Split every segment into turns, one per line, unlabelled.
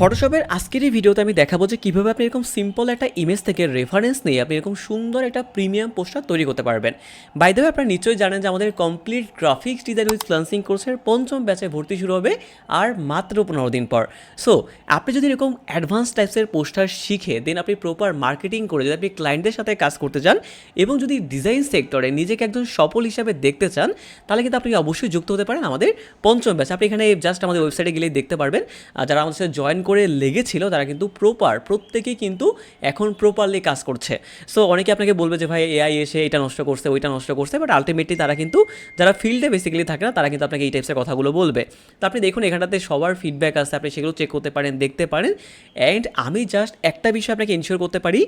ফটোশপের আজকের এই ভিডিওতে আমি দেখাবো যে কীভাবে আপনি এরকম সিম্পল একটা ইমেজ থেকে রেফারেন্স নিয়ে আপনি এরকম সুন্দর একটা প্রিমিয়াম পোস্টার তৈরি করতে পারবেন। বাই দ্য আপনারা নিশ্চয়ই জানেন যে আমাদের complete graphics design with freelancing কোর্সের পঞ্চম ব্যাচে ভর্তি শুরু হবে আর মাত্র পনেরো দিন পর। সো আপনি যদি এরকম অ্যাডভান্স টাইপসের পোস্টার শিখে দেন আপনি প্রপার মার্কেটিং করে যদি আপনি ক্লায়েন্টদের সাথে কাজ করতে চান এবং যদি ডিজাইন সেক্টরে নিজেকে একজন সফল হিসাবে দেখতে চান, তাহলে কিন্তু আপনি অবশ্যই যুক্ত হতে পারেন আমাদের পঞ্চম ব্যাচ আপনি এখানে জাস্ট আমাদের ওয়েবসাইটে গেলেই দেখতে পারবেন। যারা আমাদের সাথে জয়েন করে লেগেছিল, তারা কিন্তু প্রপার প্রত্যেকেই কিন্তু এখন প্রপারলি কাজ করছে। সো অনেকে আপনাকে বলবে যে, ভাই এআই এসে এটা নষ্ট করছে, ওইটা নষ্ট করছে বাট আলটিমেটলি তারা কিন্তু, যারা ফিল্ডে বেসিক্যালি থাকে না, তারা কিন্তু আপনাকে এই টাইপসের কথাগুলো বলবে। তো আপনি দেখুন, এখানটাতে সবার ফিডব্যাক আছে, আপনি সেগুলো চেক করতে পারেন, দেখতে পারেন অ্যান্ড আমি জাস্ট একটা বিষয় আপনাকে ইনশিওর করতে পারি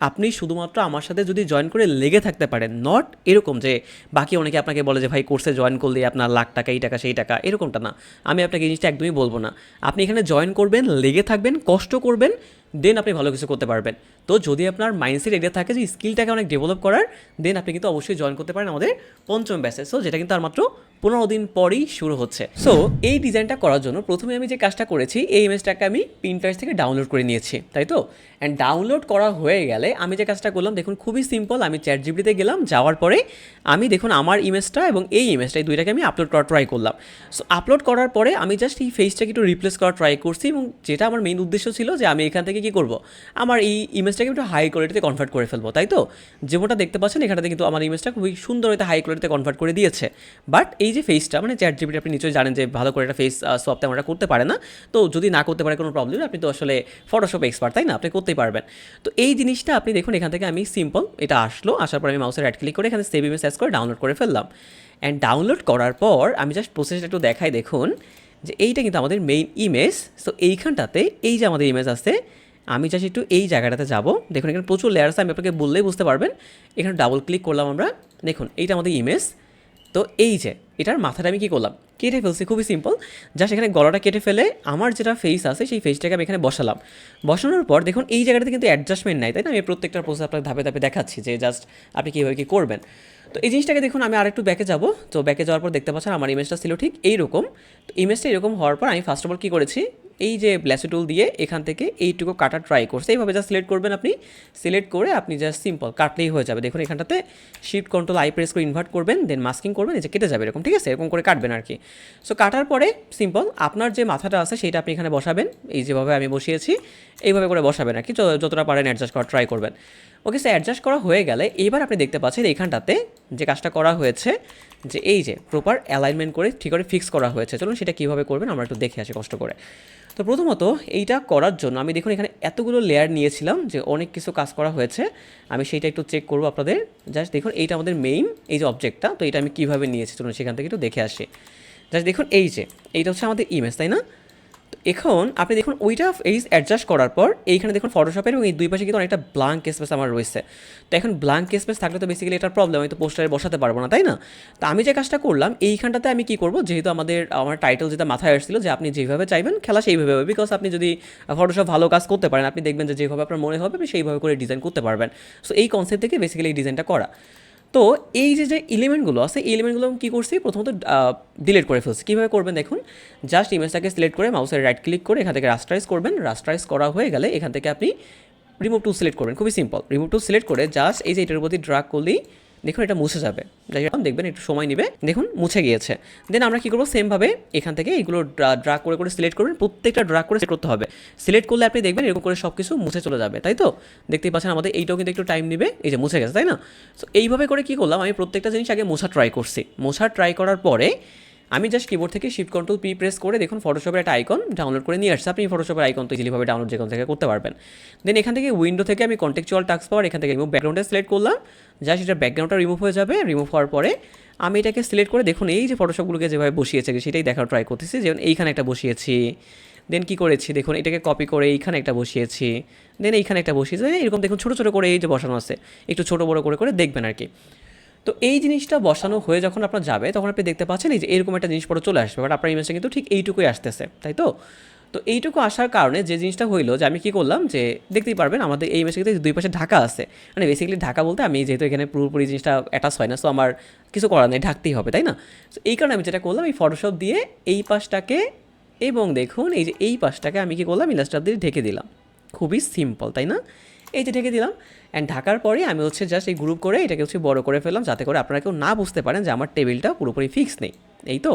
আপনি শুধুমাত্র আমার সাথে যদি জয়েন করে লেগে থাকতে পারেন নট এরকম যে বাকি অনেকে আপনাকে বলে যে, ভাই কোর্সে জয়েন করলে আপনার লাখ টাকা, এই টাকা, সেই টাকা, এরকমটা না। আমি আপনাকে এই জিনিসটা একদমই বলব না। আপনি এখানে জয়েন করবেন, লেগে থাকবেন, কষ্ট করবেন দেন আপনি ভালো কিছু করতে পারবেন। তো যদি আপনার মাইন্ডসেট এটা থাকে যে স্কিলটাকে অনেক ডেভেলপ করার দেন আপনি কিন্তু অবশ্যই জয়েন করতে পারেন আমাদের পঞ্চম ব্যাচে সো যেটা কিন্তু আর মাত্র পনেরো দিন পরেই শুরু হচ্ছে। সো এই ডিজাইনটা করার জন্য প্রথমে আমি যে কাজটা করেছি, এই ইমেজটাকে আমি পিনটারেস্ট থেকে ডাউনলোড করে নিয়েছি, তাই তো? অ্যান্ড ডাউনলোড করা হয়ে গেলে আমি যে কাজটা করলাম, দেখুন খুবই সিম্পল আমি চ্যাট জিবিতে গেলাম, যাওয়ার পরে আমি দেখুন আমার ইমেজটা এবং এই ইমেজটা এই দুইটাকে আমি আপলোড করার ট্রাই করলাম। সো আপলোড করার পরে আমি জাস্ট এই ফেসটাকে একটু রিপ্লেস করার ট্রাই করছি এবং যেটা আমার মেইন উদ্দেশ্য ছিল যে আমি এখান থেকে কী করব? আমার এই ইমেজটাকে একটু হাই কোয়ালিটিতে কনভার্ট করে ফেলব, তাই তো? যেমনটা দেখতে পাচ্ছেন এখানটাতে কিন্তু আমার ইমেজটা খুবই সুন্দর হাই কোয়ালিটিতে কনভার্ট করে দিয়েছে। বাট এই যে ফেসটা মানে চ্যাট জিবিটি আপনি নিশ্চয়ই জানেন যে ভালো করে একটা ফেস সফটে আমরা করতে পারে না। তো যদি না করতে পারে কোনো প্রবলেম আপনি তো আসলে ফটোশপ এক্সপার্ট তাই না? আপনি করতেই পারবেন। তো এই জিনিসটা আপনি দেখুন, এখান থেকে আমি সিম্পল এটা আসলো, আসার পর আমি মাউসের রাইট ক্লিক করে এখানে সেভ ইমেজ করে ডাউনলোড করে ফেললাম। অ্যান্ড ডাউনলোড করার পর আমি জাস্ট প্রসেসটা একটু দেখাই দেখুন, যে এইটা কিন্তু আমাদের মেইন ইমেজ সো এইখানটাতে এই যে আমাদের ইমেজ আছে, আমি জাস্ট একটু এই জায়গাটাতে যাব। দেখুন, এখানে প্রচুর লেয়ার আছে, আমি আপনাকে বললেই বুঝতে পারবেন। এখানে ডাবল ক্লিক করলাম আমরা। দেখুন, এইটা আমাদের ইমেজ তো এই যে, এটার মাথাটা আমি কী করলাম? কেটে ফেলছি, খুবই সিম্পল জাস্ট এখানে গলাটা কেটে ফেলে আমার যেটা ফেস আছে, সেই ফেসটাকে আমি এখানে বসালাম। বসানোর পর দেখুন, এই জায়গাটাতে কিন্তু অ্যাডজাস্টমেন্ট নাই, তাই না? আমি প্রত্যেকটা প্রসেস আপনাকে ধাপে ধাপে দেখাচ্ছি যে জাস্ট আপনি কীভাবে কী করবেন। তো এই জিনিসটাকে দেখুন, আমি আরেকটু ব্যাকে যাব। তো ব্যাকে যাওয়ার পর দেখতে পাচ্ছেন, আমার ইমেজটা ছিল ঠিক এইরকম। তো ইমেজটা এরকম হওয়ার পর আমি ফার্স্ট অফ অল কী করেছি? এই যে ব্ল্যাসি টুল দিয়ে এখান থেকে এইটুকু কাটা ট্রাই করছে। এইভাবে জাস্ট সিলেক্ট করবেন আপনি। সিলেক্ট করে আপনি জাস্ট সিম্পল কাটলেই হয়ে যাবে। দেখুন, এখানটাতে শিফট কন্ট্রোল আই প্রেস করে ইনভার্ট করবেন দেন মাস্কিং করবেন, এই যে কেটে যাবে এরকম, ঠিক আছে? এরকম করে কাটবেন আর কি। সো কাটার পরে সিম্পল আপনার যে মাথাটা আছে সেটা আপনি এখানে বসাবেন। এই যেভাবে আমি বসিয়েছি, এইভাবে করে বসাবেন আর কি। যত- যতটা পারেন অ্যাডজাস্ট করা ট্রাই করবেন। ওকে স্যার অ্যাডজাস্ট করা হয়ে গেলে এবার আপনি দেখতে পাচ্ছেন এইখানটাতে যে কাজটা করা হয়েছে, যে এই যে প্রপার অ্যালাইনমেন্ট করে ঠিক করে ফিক্স করা হয়েছে। চলুন সেটা কীভাবে করবেন আমরা একটু দেখে আসি কষ্ট করে। তো প্রথমত এইটা করার জন্য আমি দেখুন এখানে এতগুলো লেয়ার নিয়েছিলাম যে অনেক কিছু কাজ করা হয়েছে। আমি সেইটা একটু চেক করব আপনাদের। জাস্ট দেখুন এইটা আমাদের মেইন এই যে অবজেক্টটা তো এটা আমি কীভাবে নিয়েছি? চলুন সেখান থেকে একটু দেখে আসি। জাস্ট দেখুন এই যে, এইটা হচ্ছে আমাদের ইমেজ তাই না? এখন আপনি দেখুন ওইটা এই অ্যাডজাস্ট করার পর এইখানে দেখুন ফটোশপের এবং এই দুই পাশে কিন্তু অনেকটা ব্লাঙ্ক স্পেস আমার রয়েছে। তো এখন ব্লাঙ্ক স্পেস থাকলে তো বেসিক্যালি এটার প্রবলেম আমি তো পোস্টারে বসাতে পারব না, তাই না? তো আমি যে কাজটা করলাম, এইখানটাতে আমি কি করব? যেহেতু আমাদের, আমার টাইটেল যেটা মাথায় আসছিল যে আপনি যেভাবে চাইবেন খেলা সেইভাবে হবে বিকজ আপনি যদি ফটোশপ ভালো কাজ করতে পারেন, আপনি দেখবেন যে যেভাবে আপনার মনে হবে, আপনি সেইভাবে করে ডিজাইন করতে পারবেন। সো এই কনসেপ্ট থেকে বেসিক্যালি এই ডিজাইনটা করা। তো এই যে যে এলিমেন্টগুলো আছে, এই এলিমেন্টগুলো আমি কী করছি? প্রথমত ডিলিট করে ফেলছি। কীভাবে করবেন দেখুন? জাস্ট ইমেজটাকে সিলেক্ট করে মাউসের রাইট ক্লিক করে এখান থেকে রাস্টারাইজ করবেন। রাস্টারাইজ করা হয়ে গেলে এখান থেকে আপনি রিমুভ টু সিলেক্ট করবেন। খুবই সিম্পল রিমুভ টু সিলেক্ট করে জাস্ট এই যে এটার প্রতি ড্রাগ করলেই দেখুন এটা মুছে যাবে। দেখবেন একটু সময় নেবে। দেখুন, মুছে গিয়েছে। দেন আমরা কী করব? সেমভাবে এখান থেকে এইগুলো ড্রাগ করে করে সিলেক্ট করবেন প্রত্যেকটা ড্রাগ করে করতে হবে। সিলেক্ট করলে আপনি দেখবেন এরকম করে সব কিছু মুছে চলে যাবে, তাই তো? দেখতেই পাচ্ছেন আমাদের এইটাও কিন্তু একটু টাইম নেবে। এই যে মুছে গেছে, তাই না? সো এইভাবে করে কী করলাম? আমি প্রত্যেকটা জিনিস আগে মোছা ট্রাই করছি। মোছা ট্রাই করার পরে আমি জাস্ট কিবোর্ড থেকে শিফট কন্ট্রোল পি প্রেস করে দেখুন ফটোশপের একটা আইকন ডাউনলোড করে নিয়ে আসছে। আপনি ফটোশপের আইকন তো ইজিলিভাবে ডাউনলোড যেখান থেকে করতে পারবেন। দেন এখান থেকে উইন্ডো থেকে আমি কন্টেকচুয়াল টাক্স পাওয়ার এখান থেকে রিমুভ ব্যাকগ্রাউন্ডে সিলেক্ট করলাম। জাস্ট এটা ব্যাকগ্রাউন্ডটা রিমুভ হয়ে যাবে। রিমুভ হওয়ার পরে আমি এটাকে সিলেক্ট করে দেখুন এই যে ফটোশপগুলোকে যেভাবে বসিয়েছে, সেটাই দেখার ট্রাই করতেছি। যেমন এইখানে একটা বসিয়েছি। দেন কী করেছি? দেখুন এটাকে কপি করে এইখানে একটা বসিয়েছি। দেন এইখানে একটা বসিয়েছি। এরকম দেখুন ছোটো ছোটো করে এই যে বসানো আছে। একটু ছোটো বড়ো করে করে দেখবেন আর কি। তো এই জিনিসটা বসানো হয়ে যখন আপনার যাবে, তখন আপনি দেখতে পাচ্ছেন এই যে এরকম একটা জিনিসপত্র চলে আসবে, বাট আপনার ইমেজটা কিন্তু ঠিক এইটুকুই আসতেছে, তাই তো? তো এইটুকু আসার কারণে যে জিনিসটা হইল যে আমি কি করলাম যে দেখতেই পারবেন আমাদের এই ইমেজে কিন্তু দুই পাশে ঢাকা আছে। মানে বেসিক্যালি ঢাকা বলতে আমি যেহেতু এখানে পুরোপুরি জিনিসটা অ্যাটাচ হয় না সো আমার কিছু করার নেই, ঢাকতেই হবে, তাই না? তো এই কারণে আমি যেটা করলাম, এই ফটোশপ দিয়ে এই পাশটাকে এবং দেখুন এই যে এই পাশটাকে আমি কি করলাম ইলাস্টার দিয়ে ঢেকে দিলাম। খুবই সিম্পল তাই না? এই যে ঢেকে দিলাম। অ্যান্ড ঢাকার পরে আমি হচ্ছে জাস্ট এই গ্রুপ করে এটাকে হচ্ছে বড় করে ফেললাম, যাতে করে আপনারা কেউ না বুঝতে পারেন যে আমার টেবিলটা পুরোপুরি ফিক্স নেই। এই তো?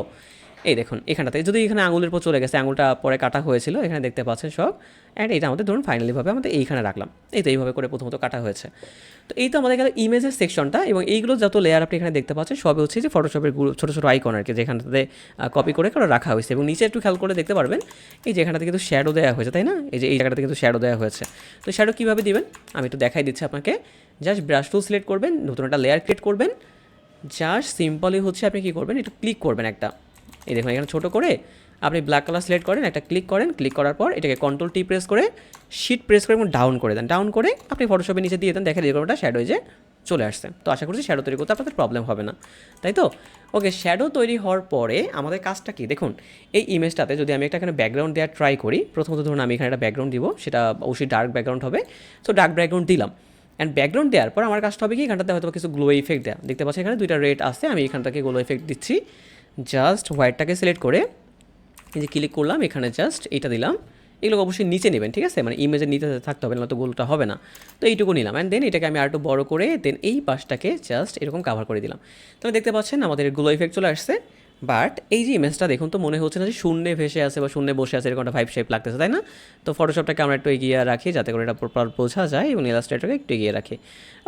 এই দেখুন, এখানটাতে যদি এখানে আঙুলের পর চলে গেছে, আঙুলটা পরে কাটা হয়েছিল, এখানে দেখতে পাচ্ছেন সব অ্যান্ড এটা আমাদের ধরুন ফাইনালিভাবে আমাদের এইখানে রাখলাম। এই তো এইভাবে করে প্রথমত কাটা হয়েছে। তো এই তো আমাদের গেল ইমেজের সেকশনটা এবং এইগুলো যত লেয়ার আপনি এখানে দেখতে পাচ্ছেন, সবই হচ্ছে যে ফটোশপের ছোটো ছোটো আইকন আর কি যেখানটাতে কপি করে করে রাখা হয়েছে। এবং নিচে একটু খেয়াল করে দেখতে পারবেন, এই যে এখানটাতে কিন্তু শ্যাডো দেওয়া হয়েছে, তাই না? এই যে এই জায়গাটাতে কিন্তু শ্যাডো দেওয়া হয়েছে। তো শ্যাডো কীভাবে দিবেন? আমি একটু দেখাই দিচ্ছি আপনাকে। জাস্ট ব্রাশ টুল সিলেক্ট করবেন, নতুন একটা লেয়ার ক্রিয়েট করবেন। জাস্ট সিম্পলি হচ্ছে আপনি কী করবেন, একটু ক্লিক করবেন একটা। এই দেখুন, এখানে ছোটো করে আপনি ব্ল্যাক কালার সিলেক্ট করেন, একটা ক্লিক করেন ক্লিক করার পর এটাকে কন্ট্রোল টি প্রেস করে শিট প্রেস করে এবং ডাউন করে দেন। ডাউন করে আপনি ফটোশপে নিচে দিয়ে দেন দেখে দেখেন এরকমটা শ্যাডো যে চলে আসছে। তো আশা করছি শ্যাডো তৈরি করতে আপনাদের প্রবলেম হবে না। তাই তো? ওকে শ্যাডো তৈরি হওয়ার পরে আমাদের কাজটা কি? দেখুন, এই ইমেজটাতে যদি আমি একটা এখানে ব্যাকগ্রাউন্ড দেওয়ার ট্রাই করি, প্রথমত ধরুন আমি এখানে একটা ব্যাকগ্রাউন্ড দিব, সেটা অবশ্যই ডার্ক ব্যাকগ্রাউন্ড হবে। তো ডার্ক ব্যাকগ্রাউন্ড দিলাম। অ্যান্ড ব্যাকগ্রাউন্ড দেওয়ার পর আমার কাজটা হবে কি? এখানটাতে হয়তো কিছু গ্লো ইফেক্ট দেওয়া দেখতে পাচ্ছি এখানে দুইটা রেট আছে, আমি এখান থেকে গ্লো ইফেক্ট দিচ্ছি। জাস্ট হোয়াইটটাকে সিলেক্ট করে এই যে ক্লিক করলাম, এখানে জাস্ট এটা দিলাম। এগুলো অবশ্যই নিচে নেবেন, ঠিক আছে? মানে ইমেজের নিতে থাকতে হবে না তো গোলটা হবে না। তো এইটুকু নিলাম অ্যান্ড দেন এটাকে আমি আরেকটু বড় করে দেন এই পাশটাকে জাস্ট এরকম কাভার করে দিলাম। তাহলে দেখতে পাচ্ছেন আমাদের গ্লো ইফেক্ট চলে আসছে। বাট এই যে ইমেজটা দেখুন, তো মনে হচ্ছে না যে শূন্যে ভেসে আছে বা শূন্যে বসে আছে, এরকম একটা ফাইভ শেপ লাগতেছে, তাই না? তো ফটোশপটাকে আমরা একটু এগিয়ে রাখি যাতে করে এটা প্রপার বোঝা যায় এবং ইলাস্ট্রেটরকে একটু এগিয়ে রাখি।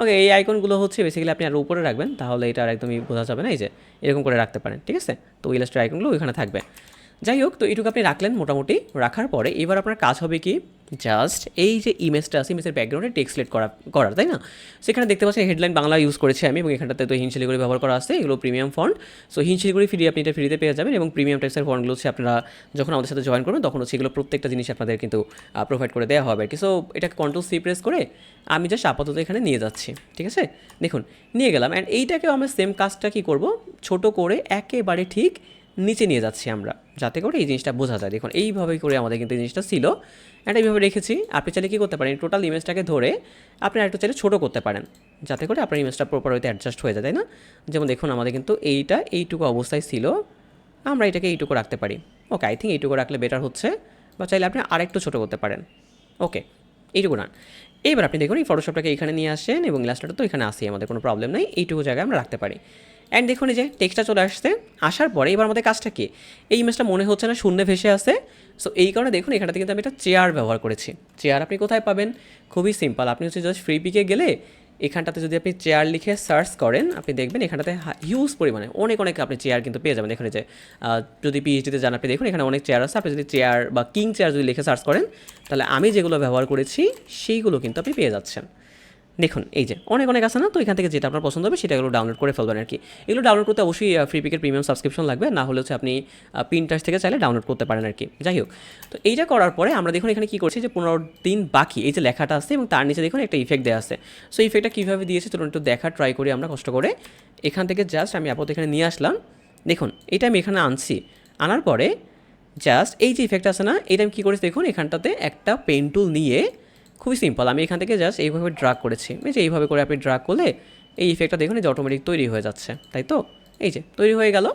ওকে এই আইকনগুলো হচ্ছে বেসিক্যালি আপনি আর উপরে রাখবেন, তাহলে এটা আর একদমই বোঝা যাবে না, এই যে এরকম করে রাখতে পারেন, ঠিক আছে? তো ইলাস্ট্রেট আইকনগুলো ওইখানে থাকবে। যাই হোক তো এটুকু আপনি রাখলেন মোটামুটি রাখার পরে। এবার আপনার কাজ হবে কি? জাস্ট এই যে ইমেজটা আছে ইমেজের ব্যাকগ্রাউন্ডে টেক্সলেট করা করার, তাই না? সেখানে দেখতে পাচ্ছেন হেডলাইন বাংলা ইউজ করেছি আমি এবং এখানটাতে তো হিনশিলিগুড়ি ব্যবহার করা আছে, এগুলো প্রিমিয়াম ফন্ট সো হিনশিলিগুড়ি ফ্রি আপনি এটা ফ্রিতে পেয়ে যাবেন এবং প্রিমিয়াম টাইপসের ফন্টগুলো হচ্ছে আপনারা যখন আমাদের সাথে জয়েন করবেন, তখন হচ্ছে এগুলো প্রত্যেকটা জিনিস আপনাদের কিন্তু প্রোভাইড করে দেওয়া হবে আর কি। সো এটাকে কন্ট্রোল সি প্রেস করে আমি জাস্ট আপাতত এখানে নিয়ে যাচ্ছি, ঠিক আছে? দেখুন, নিয়ে গেলাম। অ্যান্ড এইটাকেও আমরা সেম কাজটা কী করব? ছোট করে একেবারে ঠিক নিচে নিয়ে যাচ্ছি আমরা, যাতে করে এই জিনিসটা বোঝা যায়। দেখুন এইভাবেই করে আমাদের কিন্তু এই জিনিসটা ছিল। একটা এইভাবে রেখেছি। আপনি চাইলে কী করতে পারেন টোটাল ইমেজটাকে ধরে আপনি একটু চাইলে ছোটো করতে পারেন, যাতে করে আপনার ইমেজটা প্রপার হইতে অ্যাডজাস্ট হয়ে যায়, তাই না? যেমন দেখুন, আমাদের কিন্তু এইটা এইটুকু অবস্থায় ছিল। আমরা এটাকে এইটুকু রাখতে পারি। ওকে আই থিঙ্ক এইটুকু রাখলে বেটার হচ্ছে। বা চাইলে আপনি আরেকটু ছোটো করতে পারেন। ওকে এইটুকু না এবার আপনি দেখুন, এই ফটোশপটাকে এখানে নিয়ে আসেন এবং ইলাস্ট্রেটর তো এখানে আসি আমাদের কোনো প্রবলেম নেই। এইটুকু জায়গায় আমরা রাখতে পারি। অ্যান্ড দেখুন এই যে টেক্সটটা চলে আসছে, আসার পরে এবার আমাদের কাজটা কি? এই ইমেজটা মনে হচ্ছে না শূন্যে ভেসে আসে সো এই কারণে দেখুন এখানটাতে কিন্তু আমি একটা চেয়ার ব্যবহার করেছি। চেয়ার আপনি কোথায় পাবেন? খুবই সিম্পল আপনি হচ্ছে জাস্ট ফ্রি পিকে গেলে এখানটাতে যদি আপনি চেয়ার লিখে সার্চ করেন, আপনি দেখবেন এখানটাতে হিউজ পরিমাণে অনেক অনেক আপনি চেয়ার কিন্তু পেয়ে যাবেন। এখানে যে যদি পিএইচডিতে যান আপনি দেখুন, এখানে অনেক চেয়ার আছে। আপনি যদি চেয়ার বা কিং চেয়ার যদি লিখে সার্চ করেন, তাহলে আমি যেগুলো ব্যবহার করেছি, সেইগুলো কিন্তু আপনি পেয়ে যাচ্ছেন। দেখুন, এই যে অনেক অনেক আছে না? তো এখান থেকে যেটা আপনার পছন্দ হবে সেটাগুলো ডাউনলোড করে ফেলবেন আর কি এগুলো ডাউনলোড করতে অবশ্যই ফ্রি পিকের প্রিমিয়াম সাবস্ক্রিপশন লাগবে। না হলে হচ্ছে আপনি প্রিন্টার্স থেকে চাইলে ডাউনলোড করতে পারেন আর কি যাই হোক, তো এইটা করার পরে আমরা দেখুন এখানে কী করছি যে, পনেরো দিন বাকি, এই যে লেখাটা আছে এবং তার নিচে দেখুন একটা ইফেক্ট দেওয়া আছে। সো ইফেক্টটা কীভাবে দিয়েছে চলুন একটু দেখা ট্রাই করি আমরা কষ্ট করে। এখান থেকে জাস্ট আমি আপাতত এখানে নিয়ে আসলাম। দেখুন, এটা আমি এখানে আনছি। আনার পরে জাস্ট এই যে ইফেক্ট আছে না, এটা আমি কী করেছি দেখুন, এখানটাতে একটা পেন টুল নিয়ে খুবই সিম্পল আমি এখান থেকে জাস্ট এইভাবে ড্রাগ করেছি। এই যে এইভাবে করে আপনি ড্রাগ করলে এই ইফেক্টটা দেখুন যে অটোমেটিক তৈরি হয়ে যাচ্ছে, তাই তো? এই যে তৈরি হয়ে গেল।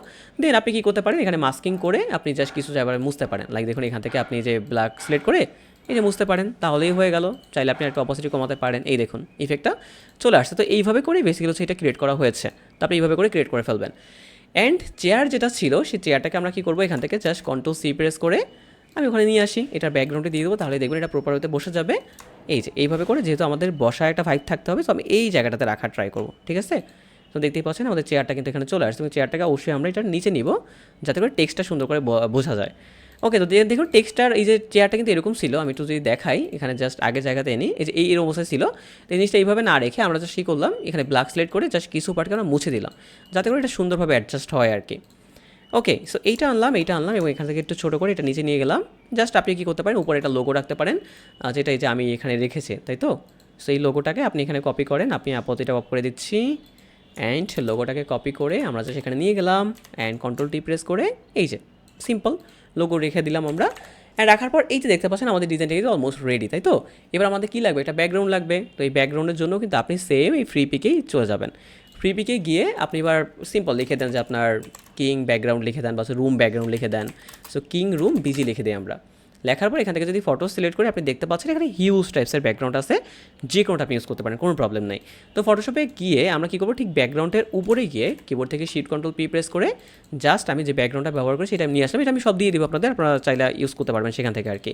দেন আপনি কী করতে পারেন? এখানে মাস্কিং করে আপনি জাস্ট কিছু জায়গায় মুছতে পারেন। লাইক দেখুন এখান থেকে আপনি যে ব্ল্যাক সিলেক্ট করে এই যে মুছতে পারেন, তাহলেই হয়ে গেল। চাইলে আপনি একটু অপোজিটি কমাতে পারেন। এই দেখুন ইফেক্টটা চলে আসছে। তো এইভাবে করেই বেসিক্যালি এটা ক্রিয়েট করা হয়েছে। তো আপনি এইভাবে করে ক্রিয়েট করে ফেলবেন। অ্যান্ড চেয়ার যেটা ছিল, সেই চেয়ারটাকে আমরা কী করব? এখান থেকে জাস্ট কন্ট্রোল সি প্রেস করে আমি ওখানে নিয়ে আসি। এটার ব্যাকগ্রাউন্ডে দিয়ে দেবো। তাহলে দেখবেন এটা প্রপার হতে বসে যাবে। এই যে, এইভাবে করে যেহেতু আমাদের বসায় একটা ফাইভ থাকতে হবে তো আমি এই জায়গাটাতে রাখার ট্রাই করব, ঠিক আছে? তো দেখতেই পাচ্ছেন আমাদের চেয়ারটা কিন্তু এখানে চলে আসছে এবং চেয়ারটাকে অবশ্যই আমরা এটা নিচে নিব, যাতে করে টেক্সটটা সুন্দর করে বোঝা যায়। ওকে তো দেখুন টেক্সটার এই যে চেয়ারটা কিন্তু এরকম ছিল, আমি একটু যদি দেখাই, এখানে জাস্ট আগে জায়গাতে এনে, এই যে এই এর অবস্থায় ছিল এই জিনিসটা এইভাবে না রেখে আমরা জাস্ট কী করলাম, এখানে ব্ল্যাক স্লেট করে জাস্ট কিছু পার্টকে আমরা মুছে দিলাম, যাতে করে এটা সুন্দরভাবে অ্যাডজাস্ট হয় আর কি। ওকে সো এইটা আনলাম এইটা আনলাম এবং এখান থেকে একটু ছোটো করে এটা নিচে নিয়ে গেলাম। জাস্ট আপনি কী করতে পারেন, উপরে একটা লোগো রাখতে পারেন যেটা এই যে আমি এখানে রেখেছি, তাই তো? সো এই লোগোটাকে আপনি এখানে কপি করেন, আপনি আপাতত এটা অফ করে দিচ্ছি। অ্যান্ড লোগোটাকে কপি করে আমরা যে সেখানে নিয়ে গেলাম। অ্যান্ড কন্ট্রোল টি প্রেস করে, এই যে সিম্পল লোগো রেখে দিলাম আমরা। অ্যান্ড রাখার পর এই যে দেখতে পাচ্ছেন, আমাদের ডিজাইনটা কিন্তু অলমোস্ট রেডি তাই তো? এবার আমাদের কী লাগবে? এটা ব্যাকগ্রাউন্ড লাগবে। তো এই ব্যাকগ্রাউন্ডের জন্য কিন্তু আপনি সেম এই ফ্রি পিকেই চলে যাবেন। ফ্রি পিকে গিয়ে আপনি এবার সিম্পল লিখে দেন যে আপনার কিং ব্যাকগ্রাউন্ড লিখে দেন বা রুম ব্যাকগ্রাউন্ড লিখে দেন। সো কিং রুম বিজি লিখে দিই আমরা। লেখার পর এখান থেকে যদি ফটো সিলেক্ট করে আপনি দেখতে পাচ্ছেন এখানে হিউজ টাইপসের ব্যাকগ্রাউন্ড আছে, যে কোনোটা আপনি ইউজ করতে পারেন, কোনো প্রবলেম নেই। তো ফটোশপে গিয়ে আমরা কী করব? ঠিক ব্যাকগ্রাউন্ডের উপরে গিয়ে কিবোর্ড থেকে শিট কন্ট্রোল পি প্রেস করে জাস্ট আমি যে ব্যাকগ্রাউন্ডটা ব্যবহার করি সেটা আমি নিয়ে আসলাম। এটা আমি সব দিয়ে দিব আপনাদের, আপনারা চাইলে ইউজ করতে পারবেন সেখান থেকে আর কি।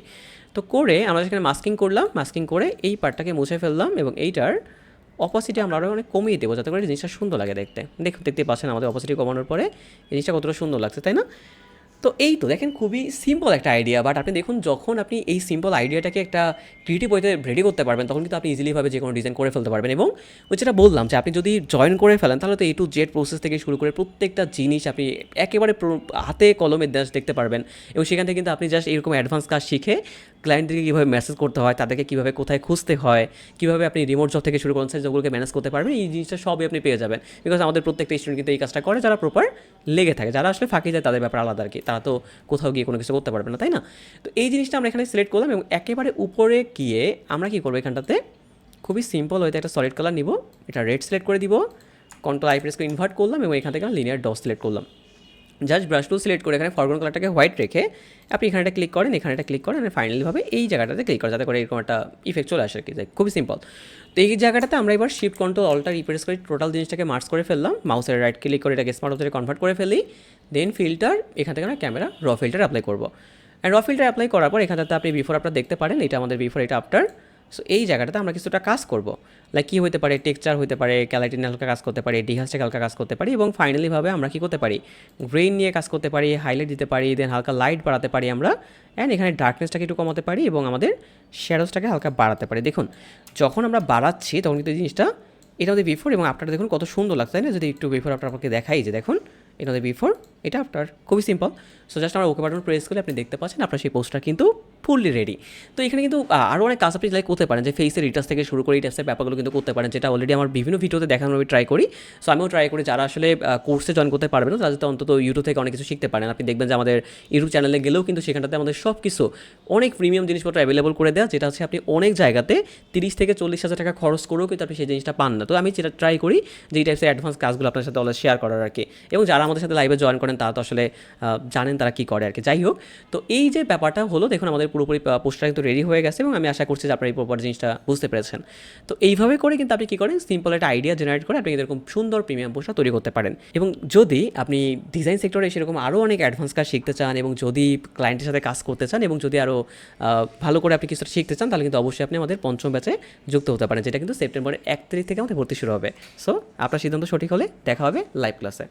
তো করে আমরা সেখানে মাস্কিং করলাম মাস্কিং করে এই পার্টটাকে মুছে ফেললাম এবং এইটার অপোসিটি আমরা আরও অনেক কমিয়ে দেবো যাতে করে জিনিসটা সুন্দর লাগে দেখতে। দেখ দেখতে পাচ্ছেন আমাদের অপোসিটি কমানোর পরে জিনিসটা কতটা সুন্দর লাগছে, তাই না? তো এই তো দেখেন খুবই সিম্পল একটা আইডিয়া বাট আপনি দেখুন যখন আপনি এই সিম্পল আইডিয়াটাকে একটা ক্রিয়েটিভ ওয়েতে রেডি করতে পারবেন, তখন কিন্তু আপনি ইজিলিভাবে যে কোনো ডিজাইন করে ফেলতে পারবেন। এবং ওই যেটা বললাম যে আপনি যদি জয়েন করে ফেলেন, তাহলে তো এ টু জেড প্রসেস থেকে শুরু করে প্রত্যেকটা জিনিস আপনি একেবারে হাতে কলমে দেখতে পারবেন। এবং সেখান থেকে কিন্তু আপনি জাস্ট এরকম অ্যাডভান্স কাজ শিখে ক্লায়েন্টদেরকে কীভাবে মেসেজ করতে হয়, তাদেরকে কীভাবে কোথায় খুঁজতে হয়, কীভাবে আপনি রিমোট জব থেকে শুরু করেন জবগুলোকে ম্যানেজ করতে পারবেন। এই জিনিসটা সবই আপনি পেয়ে যাবেন। বিকজ আমাদের প্রত্যেকটা স্টুডেন্ট কিন্তু এই কাজটা করে, যারা প্রপার লেগে থাকে। যারা আসলে ফাঁকি যায় তাদের ব্যাপার আলাদা আর কি। তারা তো কোথাও গিয়ে কোনো কিছু করতে পারবে না, তাই না? তো এই জিনিসটা আমরা এখানে সিলেক্ট করলাম এবং একেবারে উপরে গিয়ে আমরা কী করব এখানটাতে? খুবই সিম্পল হয়তো একটা সলিড কালার নিব, এটা রেড সিলেক্ট করে দিব কন্ট্রোল আই ইনভার্ট করলাম এবং এখান থেকে লিনিয়ার ডস সিলেক্ট করলাম। জাস্ট ব্রাশ টুল সিলেক্ট করে এখানে ফরগ্রাউন্ড কালারটাকে হোয়াইট রেখে আপনি এখানে একটা ক্লিক করেন এখানে একটা ক্লিক করেন আর ফাইনালিভাবে এই জায়গাটাতে ক্লিক করেন, যাতে করে এরকম একটা ইফেক্ট চলে আসে আর কি খুবই সিম্পল তো এই জায়গাটাতে আমরা এবার শিফট কন্ট্রোল অল্টার রিপ্রেস করে টোটাল জিনিসটাকে মার্চ করে ফেললাম মাউসের রাইট ক্লিক করে এটাকে স্মার্ট অবজেক্টে কনভার্ট করে ফেলি দেন ফিল্টার এখান থেকে আমরা ক্যামেরা র ফিল্টার অ্যাপ্লাই করব। অ্যান্ড র ফিল্টার অ্যাপ্লাই করার পর এখানটাতে আপনি বিফোর আপনার দেখতে পারেন, এটা আমাদের বিফোর এটা আফটার সো এই জায়গাটাতে আমরা কিছুটা কাজ করব। লাইক কী হতে পারে? টেক্সচার হতে পারে ক্যালাটিন হালকা কাজ করতে পারি ডিহাসটা হালকা কাজ করতে পারি এবং ফাইনালিভাবে আমরা কী করতে পারি? গ্রেন নিয়ে কাজ করতে পারি হাইলাইট দিতে পারি দেন হালকা লাইট বাড়াতে পারি আমরা অ্যান্ড এখানে ডার্কনেসটাকে একটু কমাতে পারি এবং আমাদের শ্যাডোসটাকে হালকা বাড়াতে পারি। দেখুন, যখন আমরা বাড়াচ্ছি, তখন কিন্তু জিনিসটা, এটা আমাদের বিফোর এবং আপনারা দেখুন কত সুন্দর লাগছে, তাই না? যদি একটু বিফোর আপনার আপনাকে দেখাই যে, দেখুন, এটা আমাদের বিফোর এটা আপনার খুবই সিম্পল সো জাস্ট আমরা ওকে বাটন প্রেস করে আপনি দেখতে পাচ্ছেন আপনার সেই পোস্টটা কিন্তু ফুললি রেডি তো এখানে কিন্তু আরও অনেক কাজ আপনি লাইক করতে পারেন। যে ফেসের রিটার্স থেকে শুরু করে এই টাইপসের ব্যাপারগুলো কিন্তু করতে পারেন, যেটা অলরেডি আমার বিভিন্ন ভিডিওতে দেখানোর আমি ট্রাই করি। সো আমিও ট্রাই করি যারা আসলে কোর্সে জয়েন করতে পারবেন না যাতে অন্তত ইউটিউব থেকে অনেক কিছু শিখতে পারেন। আপনি দেখবেন যে আমাদের ইউটিউব চ্যানেলে গেলেও কিন্তু সেখানটাতে আমাদের সব কিছু অনেক প্রিমিয়াম জিনিসপত্র অ্যাভেলেবল করে দেওয়া যেটা হচ্ছে আপনি অনেক জায়গাতে তিরিশ থেকে চল্লিশ হাজার টাকা খরচ করেও কিন্তু আপনি সেই জিনিসটা পান না। তো আমি যেটা ট্রাই করি যে এই টাইপসের অ্যাডভান্স কাজগুলো আপনার সাথে অলরেডি শেয়ার করার আর কি। এবং যারা আমাদের সাথে লাইভে জয়েন করেন, তারা তো আসলে জানেন তারা কি করে আর কি যাই হোক, তো এই যে ব্যাপারটা হলো, দেখুন আমাদের পুরোপুরি পোস্টার কিন্তু রেডি হয়ে গেছে এবং আমি আশা করছি যে আপনারা এই প্রপার জিনিসটা বুঝতে পেরেছেন। তো এইভাবে করে কিন্তু আপনি কী করেন সিম্পল একটা আইডিয়া জেনারেট করে আপনি এরকম সুন্দর প্রিমিয়াম পোস্টার তৈরি করতে পারেন। এবং যদি আপনি ডিজাইন সেক্টরে সেরকম আরও অনেক অ্যাডভান্স কাজ শিখতে চান এবং যদি ক্লায়েন্টের সাথে কাজ করতে চান এবং যদি আরও ভালো করে আপনি কিছুটা শিখতে চান, তাহলে কিন্তু অবশ্যই আপনি আমাদের পঞ্চম ব্যাচে যুক্ত হতে পারেন, যেটা কিন্তু সেপ্টেম্বরের এক তারিখ থেকে আমাদের ভর্তি শুরু হবে। সো আপনার সিদ্ধান্ত সঠিক হলে দেখা হবে লাইভ ক্লাসে